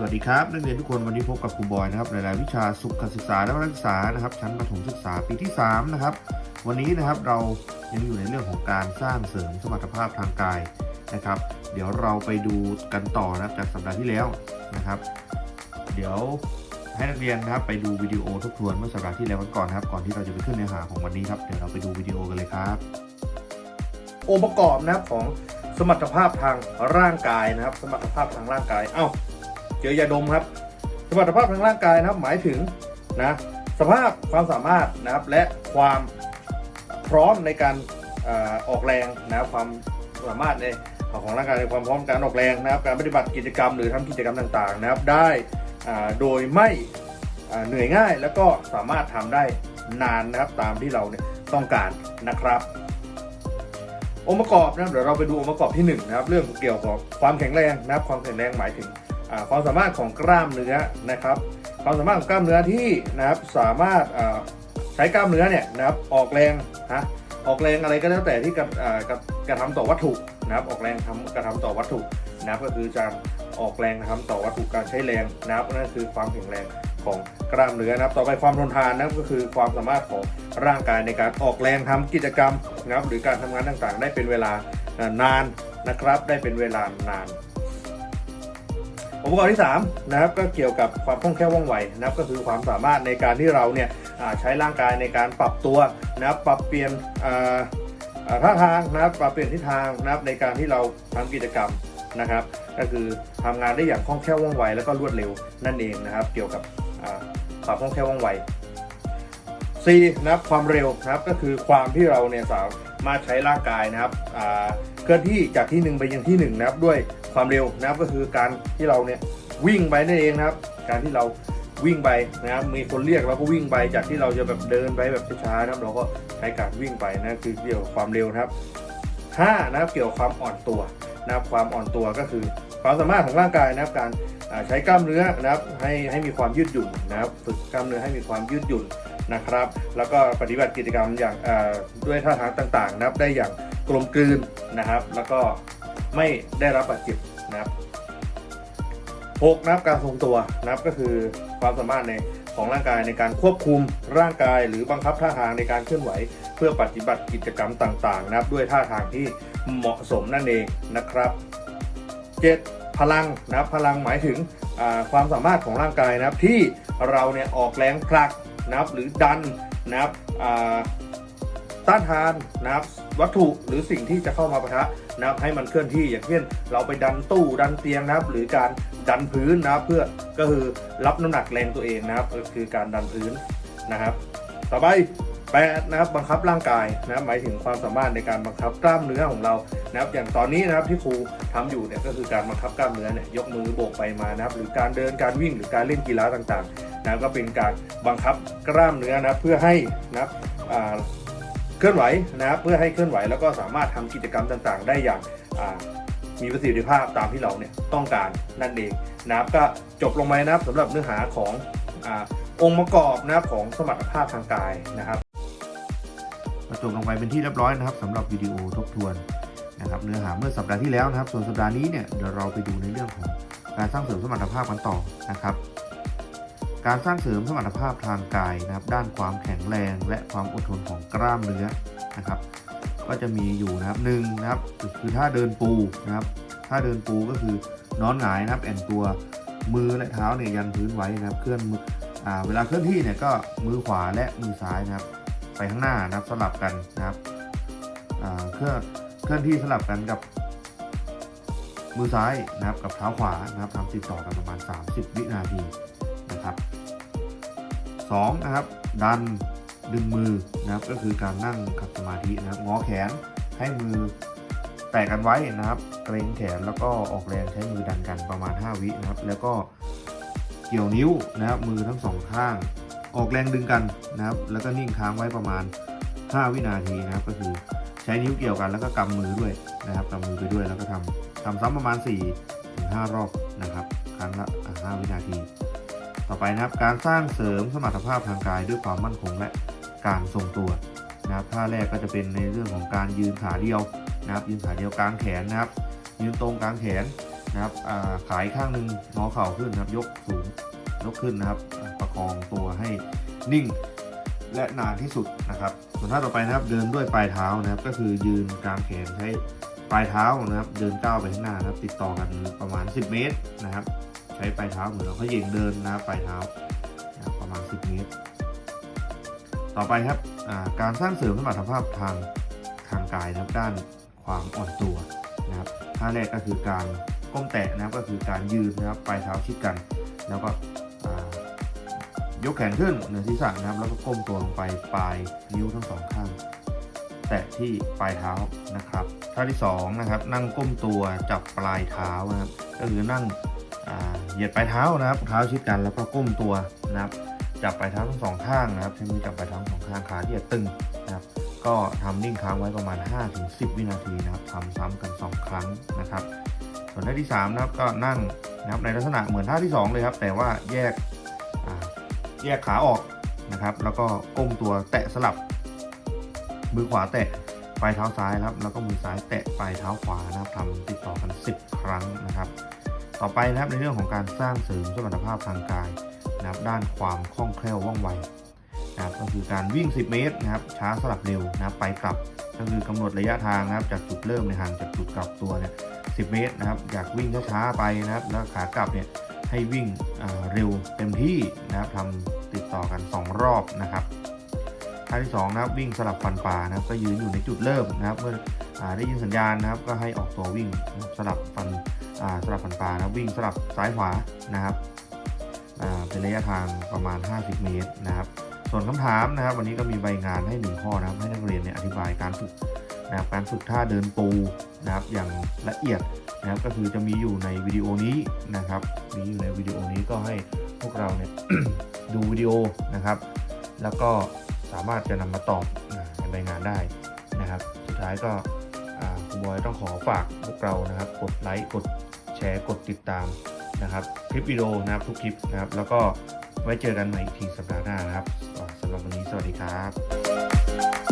สวัสดีครับนักเรียนทุกคนวันนี้พบกับครูบอยนะครับในรายวิชาสุขศึกษาและนักศึกษานะครับ ชั้นประถมศึกษาปีที่3นะครับวันนี้นะครับเรายังอยู่ในเรื่องของการสร้างเสริมสมรรถภาพทางกายนะครับ เดี๋ยวเราไปดูกันต่อนะครับจากสัปดาห์ที่แล้วนะครับ เดี๋ยวให้นักเรียนนะครับไปดูวิดีโอทบทวนเมื่อสัปดาห์ที่แล้วกันก่อนนะครับ ก่อนที่เราจะไปขึ้นเนื้อหาของวันนี้ครับเดี๋ยวเราไปดูวิดีโอกันเลยครับองค์ประกอบนะครับของสมรรถภาพทางร่างกายนะครับ สมรรถภาพทางร่างกาย เอ้า เจอยาดมครับสมรรถภาพทางร่างกายนะครับ หมายถึงนะสภาพความสามารถนะครับและความพร้อมในการออออกแรงนะครับความสามารถในของร่างกายในความพร้อมการออกแรงนะครับ การปฏิบัติกิจกรรมหรือทำกิจกรรมต่างๆ นะครับ ได้โดยไม่เหนื่อยง่ายแล้วก็สามารถทำได้นานนะครับตามที่เราเนี่ยต้องการนะครับองค์ประกอบนะครับเดี๋ยวเราไปดูองค์ประกอบที่หนึ่งนะครับเรื่องเกี่ยวกับความแข็งแรงนะครับความแข็งแรงหมายถึง ความสามารถของกล้ามเนื้อนะครับ ความสามารถของกล้ามเนื้อที่นะครับสามารถใช้กล้ามเนื้อเนี่ยนะครับออกแรงฮะออกแรงอะไรก็แล้วแต่ที่กระกระกระทำต่อวัตถุนะครับออกแรงทำกระทำต่อวัตถุนะครับก็คือการออกแรงทำต่อวัตถุการใช้แรงนะครับนั่นคือความแข็งแรงของกล้ามเนื้อนะครับ ต่อไปความทนทานนะครับก็คือความสามารถของร่างกายในการออกแรงทำกิจกรรมนะครับหรือการทำงานต่างๆ ได้เป็นเวลานานนะครับ ได้เป็นเวลานาน องค์ประกอบที่3นะครับก็เกี่ยวกับความคล่องแคล่วว่องไวนะครับก็คือความสามารถในการที่เราเนี่ยใช้ร่างกายในการปรับตัวนะครับปรับเปลี่ยนท่าทางนะครับปรับเปลี่ยนทิศทางนะครับในการที่เราทำกิจกรรมนะครับ ก็คือทำงานได้อย่างคล่องแคล่วว่องไว แล้วก็รวดเร็วนั่นเองนะครับ เกี่ยวกับความคล่องแคล่วว่องไว C นะครับความเร็วนะครับก็คือความที่เราเนี่ยสามารถใช้ร่างกายนะครับเคลื่อนที่จากที่หนึ่งไปยังที่หนึ่งนะครับด้วย ความเร็วนะครับก็คือการที่เราเนี่ยวิ่งไปนั่นเองนะครับ การที่เราวิ่งไปนะครับมีคนเรียกเราก็วิ่งไปจากที่เราจะแบบเดินไปแบบช้าๆนะครับเราก็ใช้การวิ่งไปนะคือเกี่ยวกับความเร็วนะครับห้านะครับเกี่ยวกับความอ่อนตัวนะครับความอ่อนตัวก็คือความสามารถของร่างกายนะครับการใช้กล้ามเนื้อนะครับให้ให้มีความยืดหยุ่นนะครับฝึกกล้ามเนื้อให้มีความยืดหยุ่นนะครับ แล้วก็ปฏิบัติกิจกรรมอย่างด้วยท่าทางต่างๆ นะครับได้อย่างกลมกลืนนะครับ แล้วก็ ไม่ได้รับบาดเจ็บนะครับหกนะครับการทรงตัวนะครับก็คือความสามารถในของร่างกายในการควบคุมร่างกาย หรือบังคับท่าทางในการเคลื่อนไหว เพื่อปฏิบัติกิจกรรมต่างๆนะครับด้วยท่าทางที่เหมาะสมนั่นเองนะครับเจ็ดพลังนะครับพลังหมายถึงความสามารถของร่างกายนะครับที่เราเนี่ยออกแรงผลักนะครับหรือดันนะครับอ่า ต้านทานนะครับวัตถุหรือสิ่งที่จะเข้ามาปะทะนะครับให้มันเคลื่อนที่อย่างเช่น เราไปดันตู้ดันเตียงนะครับ หรือการดันพื้นนะครับเพื่อก็คือรับน้ำหนักแรงตัวเองนะครับก็คือการดันพื้นนะครับ ต่อไปแปดนะครับบังคับร่างกายนะครับหมายถึงความสามารถในการบังคับกล้ามเนื้อของเรานะครับอย่างตอนนี้นะครับที่ครูทำอยู่เนี่ยก็คือการบังคับกล้ามเนื้อเนี่ยยกมือโบกไปมานะครับ หรือการเดินการวิ่งหรือการเล่นกีฬาต่างๆนะครับก็เป็นการบังคับกล้ามเนื้อนะครับเพื่อให้นะครับอ่า เคลื่อนไหวนะครับเพื่อให้เคลื่อนไหวแล้วก็สามารถทำกิจกรรมต่างๆ ได้อย่างมีประสิทธิภาพตามที่เราเนี่ยต้องการนั่นเองนะครับก็จบลงไปนะครับสำหรับเนื้อหาของอองค์ประกอบนะครับของสมรรถภาพทางกายนะครับจบลงไปเป็นที่เรียบร้อยนะครับสำหรับวิดีโอทบทวนนะครับเนื้อหาเมื่อสัปดาห์ที่แล้วนะครับ ส่วนสัปดาห์นี้เนี่ยเดี๋ยวเราไปดูในเรื่องของการสร้างเสริมสมรรถภาพกันต่อนะครับ การสร้างเสริมสมรรถภาพทางกายนะครับ ด้านความแข็งแรงและความอดทนของกล้ามเนื้อนะครับ ก็จะมีอยู่นะครับหนึ่งนะครับคือท่าเดินปูนะครับท่าเดินปูก็คือนอนหงายนะครับ แอนตัวมือและเท้าเนี่ยยันพื้นไว้นะครับ เคลื่อนมือเวลาเคลื่อนที่เนี่ยก็มือขวาและมือซ้ายนะครับ ไปข้างหน้านะครับสลับกันนะครับเคลื่อนเคลื่อนที่สลับกันกับมือซ้ายนะครับกับเท้าขวานะครับทำติดต่อกันประมาณ 30 วินาที นะครับสองนะครับดันดึงมือนะครับก็คือการนั่งขัดสมาธินะครับงอแขนให้มือแตะกันไว้นะครับเกรงแขนแล้วก็ออกแรงใช้มือดันกันประมาณ 5 วินะครับ แล้วก็เกี่ยวนิ้วนะครับมือทั้งสองข้าง ออกแรงดึงกันนะครับ แล้วก็นิ่งค้างไว้ประมาณ 5 วินาทีนะครับ ก็คือใช้นิ้วเกี่ยวกันแล้วก็กำมือด้วยนะครับกำมือไปด้วยแล้วก็ทำทำซ้ำประมาณ4ถึง5รอบนะครับ ครั้งละอะ5วินาที ต่อไปนะครับการสร้างเสริมสมรรถภาพทางกายด้วยความมั่นคงและการทรงตัวนะครับท่าแรกก็จะเป็นในเรื่องของการยืนขาเดียวนะครับ ยืนขาเดียวกลางแขนนะครับ ยืนตรงกลางแขนนะครับขายข้างหนึ่งงอเข่าขึ้นนะครับ ยกสูงยกขึ้นนะครับ ประคองตัวให้นิ่งและนานที่สุดนะครับ ส่วนท่าต่อไปนะครับเดินด้วยปลายเท้านะครับ ก็คือยืนกลางแขนใช้ปลายเท้านะครับ เดินก้าวไปข้างหน้านะครับ ติดต่อกันประมาณ 10 เมตรนะครับ ใช้ปลายเท้าเหมือนเราเขย่งเดินนะปลายเท้าประมาณ 10 เมตร ต่อไปครับการสร้างเสริมสมรรถภาพทางทางกายนะครับด้านความอ่อนตัวนะครับท่าแรกก็คือการก้มแตะนะครับก็คือการยืนนะครับปลายเท้าชิดกัน แล้วก็ยกแขนขึ้นเหนือศีรษะนะครับ แล้วก็ก้มตัวลงไปปลายนิ้วทั้งสองข้างแตะที่ปลายเท้านะครับท่าที่สองนะครับนั่งก้มตัวจับปลายเท้านะครับก็คือนั่ง เหยียดปลายเท้านะครับเท้าชิดกันแล้วก็ก้มตัวนะครับ จับปลายเท้าทั้งสองข้างนะครับใช้มือจับปลายเท้าสองข้างขาที่จะตึงนะครับ ก็ทำนิ่งค้างไว้ประมาณ 5-10 วินาทีนะครับทำซ้ำกัน 2 ครั้งนะครับ ส่วนท่าที่3นะครับก็นั่งนะครับในลักษณะเหมือนท่าที่ 2 เลยครับ แต่ว่าแยกแยกขาออกนะครับ แล้วก็ก้มตัวแตะสลับ มือขวาแตะปลายเท้าซ้ายครับ แล้วก็มือซ้ายแตะปลายเท้าขวานะครับทำติดต่อกัน 10 ครั้งนะครับ ต่อไปนะครับในเรื่องของการสร้างเสริมสมรรถภาพทางกายนะครับด้านความคล่องแคล่วว่องไวนะครับก็คือการวิ่ง 10 เมตรนะครับช้าสลับเร็วนะครับไปกลับก็คือกำหนดระยะทางนะครับจากจุดเริ่มในห่างจากจุดกลับตัวเนี่ย10เมตรนะครับอยากวิ่งช้าๆไปนะครับแล้วขากลับเนี่ยให้วิ่งเร็วเต็มที่นะครับทำติดต่อกัน 2 รอบนะครับท่าที่2นะครับวิ่งสลับฟันป่านะครับก็ยืนอยู่ในจุดเริ่มนะครับเมื่ออได้ยินสัญญาณนะครับก็ให้ออกตัววิ่งสลับฟัน สลับฟันป่านะวิ่งสลับซ้ายขวานะครับเป็นระยะทางประมาณ 50 เมตรนะครับ ส่วนคำถามนะครับ วันนี้ก็มีใบงานให้หนึ่งข้อนะครับให้นักเรียนเนี่ยอธิบายการฝึกนะครับการฝึกท่าเดินปูนะครับอย่างละเอียดนะครับก็คือจะมีอยู่ในวิดีโอนี้นะครับ มีอยู่ในวิดีโอนี้ก็ให้พวกเราเนี่ยดูวิดีโอนะครับ แล้วก็สามารถจะนำมาตอบในใบงานได้นะครับ สุดท้ายก็ครูบอยต้องขอฝากพวกเรานะครับ กดไลค์กด แชร์กดติดตามนะครับคลิปวิดีโอนะครับทุกคลิปนะครับ แล้วก็ไว้เจอกันใหม่อีกทีสัปดาห์หน้านะครับสำหรับวันนี้สวัสดีครับ